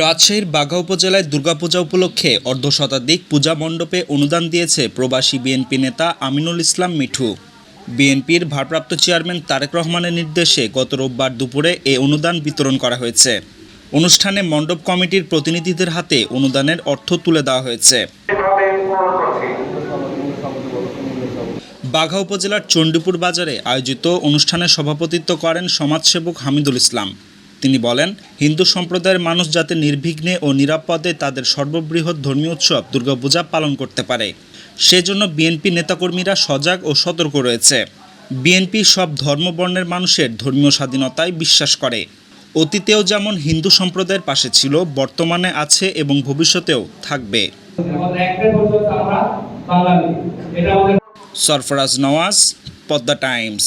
রাজশাহীর বাঘা উপজেলায় দুর্গাপূজা উপলক্ষে অর্ধশতাধিক পূজা মণ্ডপে অনুদান দিয়েছে প্রবাসী বিএনপি নেতা আমিনুল ইসলাম মিঠু। বিএনপির ভারপ্রাপ্ত চেয়ারম্যান তারেক রহমানের নির্দেশে গত রোববার দুপুরে এ অনুদান বিতরণ করা হয়েছে। অনুষ্ঠানে মণ্ডপ কমিটির প্রতিনিধিদের হাতে অনুদানের অর্থ তুলে দেওয়া হয়েছে। বাঘা উপজেলার চণ্ডীপুর বাজারে আয়োজিত অনুষ্ঠানে সভাপতিত্ব করেন সমাজসেবক হামিদুল ইসলাম। তিনি বলেন, হিন্দু সম্প্রদায়ের মানুষ যাতে নির্বিঘ্নে ও নিরাপদে তাদের সর্ববৃহৎ ধর্মীয় উৎসব দুর্গাপূজা পালন করতে পারে। সেজন্য বিএনপি নেতাকর্মীরা সজাগ ও সতর্ক রয়েছে। বিএনপি সব ধর্মবর্ণের মানুষের ধর্মীয় স্বাধীনতায় বিশ্বাস করে। অতীতেও যেমন হিন্দু সম্প্রদায়ের পাশে ছিল, বর্তমানে আছে এবং ভবিষ্যতেও থাকবে। আমাদের সরফরাজ নওয়াজ পদ্মা টাইমস